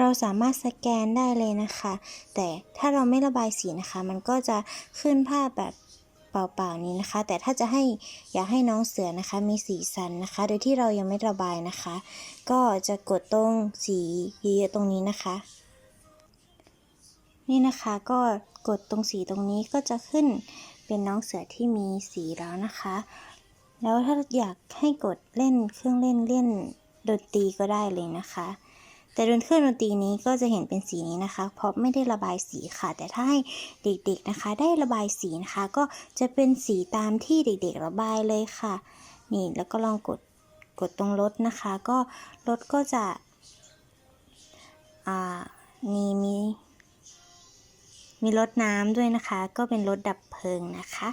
เราสามารถสแกนได้เลยนะคะ แต่ถ้าเราไม่ระบายสีนะคะ มันก็จะขึ้นภาพแบบเปล่าๆนี้นะคะ แต่ถ้าจะให้อยากให้น้องเสือนะคะ มีสีสันนะคะ โดยที่เรายังไม่ระบายนะคะ ก็จะกดตรงสีเยอะๆตรงนี้นะคะ นี่นะคะก็กดตรงสีตรงนี้ก็จะขึ้นเป็นน้องเสือที่มีสีแล้วนะคะ แล้วถ้าอยากให้กดเล่นเครื่องเล่นเล่นดนตรีก็ได้เลยนะคะ แต่ดนเครื่องดนตรีนี้ก็จะเห็นเป็นสีนี้นะคะ เพราะไม่ได้ระบายสีค่ะ แต่ถ้าให้เด็กๆนะคะ ได้ระบายสีนะคะ ก็จะเป็นสีตามที่เด็กๆระบายเลยค่ะ นี่แล้วก็ลองกดกดตรงรถนะคะ ก็รถก็จะอ่ามีมีมีรถน้ำด้วยนะคะ ก็เป็นรถดับเพลิงนะคะ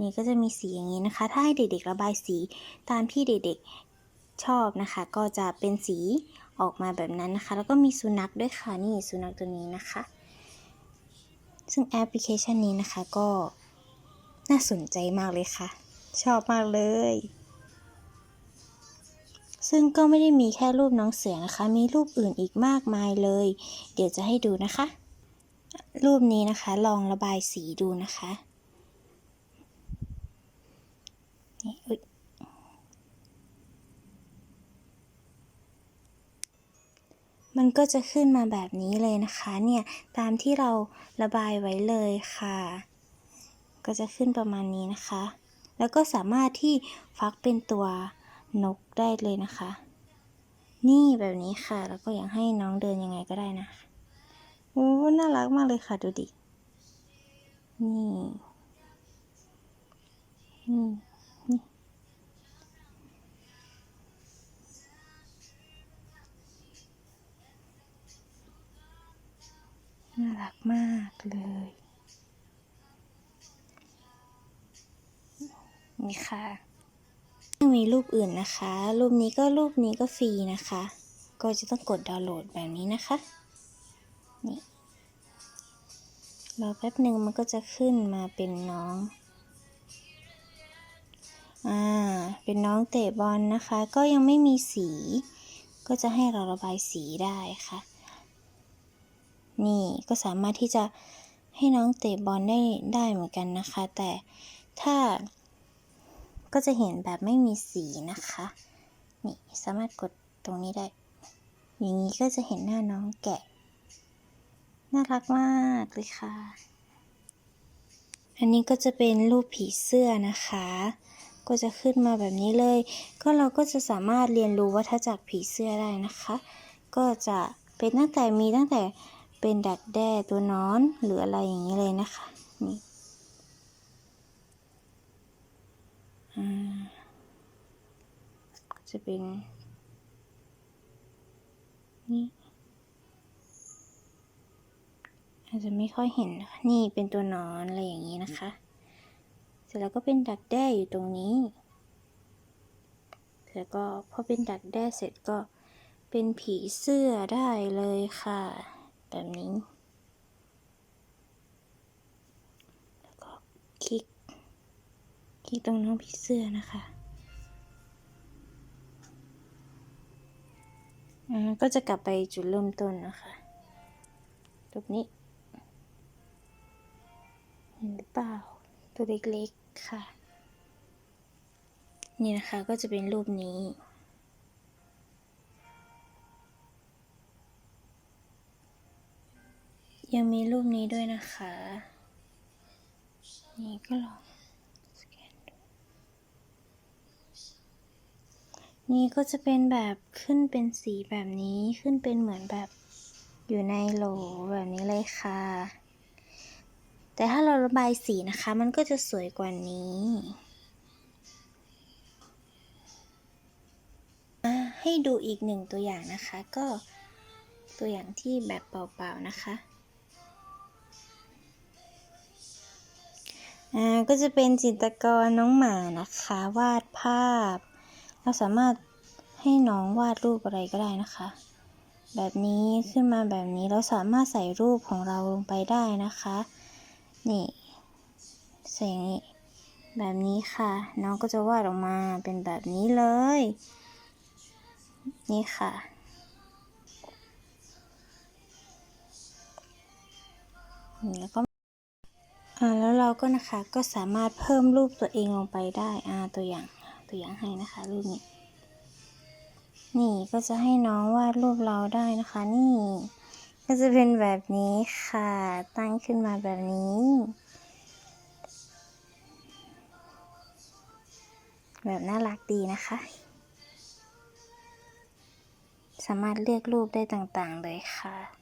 นี่ก็จะมีสีอย่างนี้นะคะ ถ้าให้เด็กๆระบายสีตามที่เด็กๆ ชอบนะคะ ก็จะเป็นสีออกมาแบบนั้นนะคะ แล้วก็มีสุนัขด้วยค่ะนี่สุนัขตัวนี้นะคะ ซึ่งแอปพลิเคชันนี้นะคะก็น่าสนใจมากเลยค่ะ ชอบมากเลย ซึ่งก็ไม่ได้มีแค่รูปน้องเสือนะคะ มีรูปอื่นอีกมากมายเลย เดี๋ยวจะให้ดูนะคะ รูปนี้นะคะลองระบายสีดูนะคะนี่อุ๊ย มันก็จะขึ้นมาแบบนี้เลยนะคะเนี่ยตามที่เราระบายไว้เลยค่ะ ก็จะขึ้นประมาณนี้นะคะ แล้วก็สามารถที่ฟักเป็นตัวนกได้เลยนะคะ นี่แบบนี้ค่ะ แล้วก็อยากให้น้องเดินยังไงก็ได้นะโอ้น่ารักมากเลยค่ะดูดินี่นี่ น่ารักมากเลย นี่ค่ะยังมีรูปอื่นนะคะ รูปนี้ก็รูปนี้ก็ฟรีนะคะ ก็จะต้องกดดาวน์โหลดแบบนี้นะคะ นี่ รอแป๊บหนึ่งมันก็จะขึ้นมาเป็นน้อง อ่า เป็นน้องเตะบอลนะคะ ก็ยังไม่มีสี ก็จะให้เราระบายสีได้ค่ะ นี่ก็สามารถที่จะให้น้องเตะบอลได้ได้เหมือนกันนะคะ แต่ถ้าก็จะเห็นแบบไม่มีสีนะคะ นี่สามารถกดตรงนี้ได้ อย่างนี้ก็จะเห็นหน้าน้องแกะ น่ารักมากเลยค่ะ อันนี้ก็จะเป็นรูปผีเสื้อนะคะ ก็จะขึ้นมาแบบนี้เลย ก็เราก็จะสามารถเรียนรู้วัฏจักรผีเสื้อได้นะคะ ก็จะเป็นตั้งแต่มีตั้งแต่ เป็นดักแด้ตัวนอนหรืออะไรอย่างนี้เลยนะคะ นี่จะเป็น นี่อาจจะไม่ค่อยเห็นนะคะนี่เป็นตัวนอนอะไรอย่างนี้นะคะ เสร็จแล้วก็เป็นดักแด้อยู่ตรงนี้แล้วก็พอเป็นดักแด้เสร็จก็เป็นผีเสื้อได้เลยค่ะ แบบนี้ แล้วก็คลิก คลิกตรงน้องผีเสื้อนะคะอ่าก็จะกลับไปจุดเริ่มต้นนะคะรูปนี้ เห็นหรือเปล่า ตัวเล็กๆค่ะ นี่นะคะก็จะเป็นรูปนี้ ยังมีรูปนี้ด้วยนะคะ นี่ก็ลองสแกนดูนี่ก็จะเป็นแบบขึ้นเป็นสีแบบนี้ขึ้นเป็นเหมือนแบบอยู่ในโหลแบบนี้เลยค่ะ แต่ถ้าเราระบายสีนะคะ มันก็จะสวยกว่านี้ให้ดูอีกหนึ่งตัวอย่างนะคะ ก็ตัวอย่างที่แบบเปล่าๆนะคะ ก็จะเป็นจิตกรน้องหมานะคะ วาดภาพ เราสามารถให้น้องวาดรูปอะไรก็ได้นะคะ แบบนี้ขึ้นมาแบบนี้เราสามารถใส่รูปของเราลงไปได้นะคะ นี่ใส่งนี้แบบนี้ค่ะ น้องก็จะวาดออกมาเป็นแบบนี้เลย นี่ค่ะแล้วก็ แล้วเราก็นะคะก็สามารถเพิ่มรูปตัวเองลงไปได้อ่าตัวอย่างตัวอย่างให้นะคะรูปนี้ นี่ก็จะให้น้องวาดรูปเราได้นะคะ นี่ ก็จะเป็นแบบนี้ค่ะ ตั้งขึ้นมาแบบนี้ แบบน่ารักดีนะคะ สามารถเลือกรูปได้ต่างๆเลยค่ะ